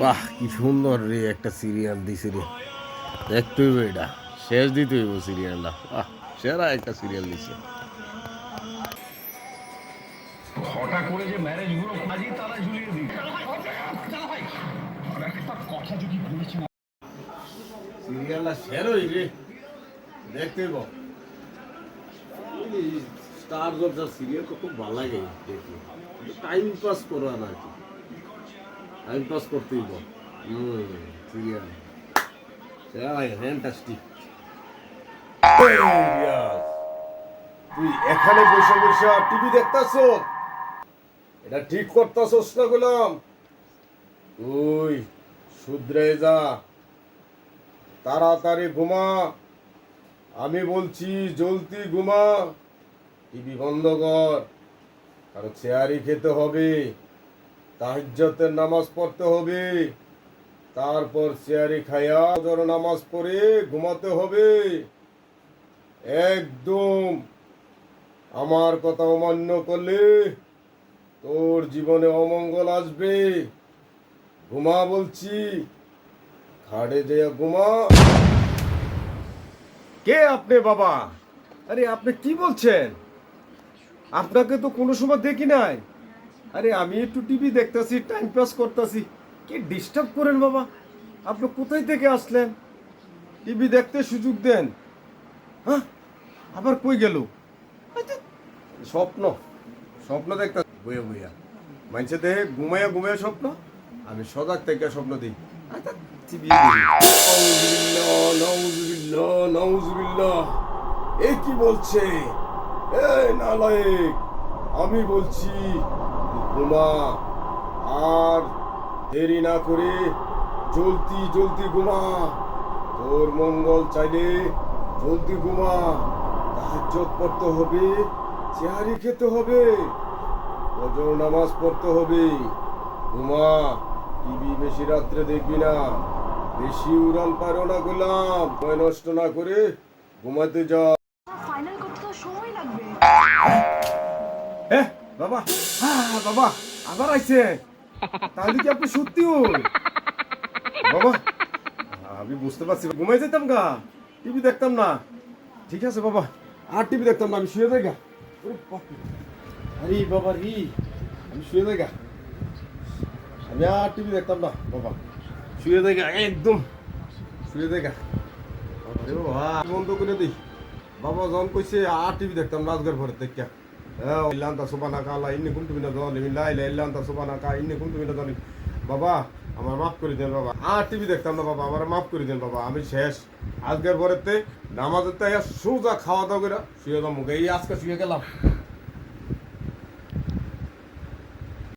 বাহ কি সুন্দর রে একটা সিরিয়াল দিছে রে। দেখতে হইব এটা। শেষ দিতে হইব সিরিয়ালটা বাহ সেরা একটা সিরিয়াল দিছে। ছটা করে যে ম্যারেজগুলো কাজই তারা ঝুলিয়ে দিই আর একটা কথা যদি বলেছি সিরিয়ালটা শের হই রে। দেখতে হইব। স্টার জলসা সিরিয়াল তো খুব ভালো লাগে দেখতে। টাইম পাস করা না কি। টাইম পাস করতে হইব হুম সিরিয়াল সেরা লাগে ফ্যান্টাস্টিক তুই এখানে বসে বসে টিভি দেখতাছ? এটা ঠিক করতাছস না গোলাম? তুই শুধরে যা। তাড়াতাড়ি ঘুমা। আমি বলছি, জলদি ঘুমা। টিভি বন্ধ কর। আর চেয়ারি খেতে হবে। তাহিজ্জতের নামাজ পড়তে হবে। তারপর চেয়ারি খাইয়া জোর নামাজ পড়ে ঘুমাতে হবে। একদম আমার কথা অমান্য করলে তোর জীবনে অমঙ্গল আসবে। ঘুমা বলছি। খাড়ে যে ঘুমা। কে আপনি বাবা? আরে আপনি কি বলছেন? আপনাকে তো কোনো সময় দেখি নাই। আরে আমি একটু টিভি দেখতাছি টাইম পাস করতেছি। কি ডিস্টার্ব করেন বাবা? আপনি কোথায় থেকে আসলেন? টিভি দেখতে সুযোগ দেন। হ্যাঁ? আবার কই গেল? স্বপ্ন। স্বপ্ন দেখতে বইয়া বইয়া। মানছে দেহে ঘুমাইয়া ঘুমাইয়া স্বপ্ন। আমি সজাগ থেকে স্বপ্ন দিই এ কি বলছে? এই নালায়েক, আমি বলছি ঘুমা। আর দেরি না করে জলদি জলদি ঘুমা। তোর মঙ্গল চাইলে জলদি ঘুমা। তাহাজ্জত পড়তে হবে চেহারি খেতে হবে ফজর নামাজ পড়তে হবে। ঘুমা টিভি বেশি রাত্রে দেখবি না। বেশি উড়ান পারো না গোলাম। সময় নষ্ট না করে ঘুমাতে যা। ফাইনাল করতে তো সময় লাগবে। হ্যাঁ বাবা হ্যাঁ বাবা, আবার আইছে। তাহলে কি আপনি সত্যি বাবা, আমি বুঝতে পারছি ঘুমাই যেতাম গা, টিভি দেখতাম না। ঠিক আছে বাবা, আর টিভি দেখতাম না, আমি শুয়ে যাই গা। আরে বাবা রি, আমি শুয়ে যাই গা। আমি আর টিভি দেখতাম না, বাবা। শুয়ে যাই গা, একদম। শুয়ে যাই গা। বাবারে বাবা বন্ধ করে দিই। বাবা যখন কইছে, আর টিভি দেখতাম রাজগার ঘরে দেখা ইল্লা ಅಂತ ಸುಬಾನಕ ಅಲ್ಲ ইন্নী কুনতু মিনাজ জালিমিন ಇಲ್ಲ ಇಲ್ಲ আন্তা সুবহানাকা ইন্নী কুনতু মিনাজ জালিমিন বাবা আমার মাফ করে দেন বাবা আর টিভি দেখতাম না বাবা মাফ করে দেন বাবা আমি শেষ আজকের পরেতে নামাজের তাই সোজা খাওয়া দাওয়া করে শুয়ে দাম এই আজকে শুয়ে গেলাম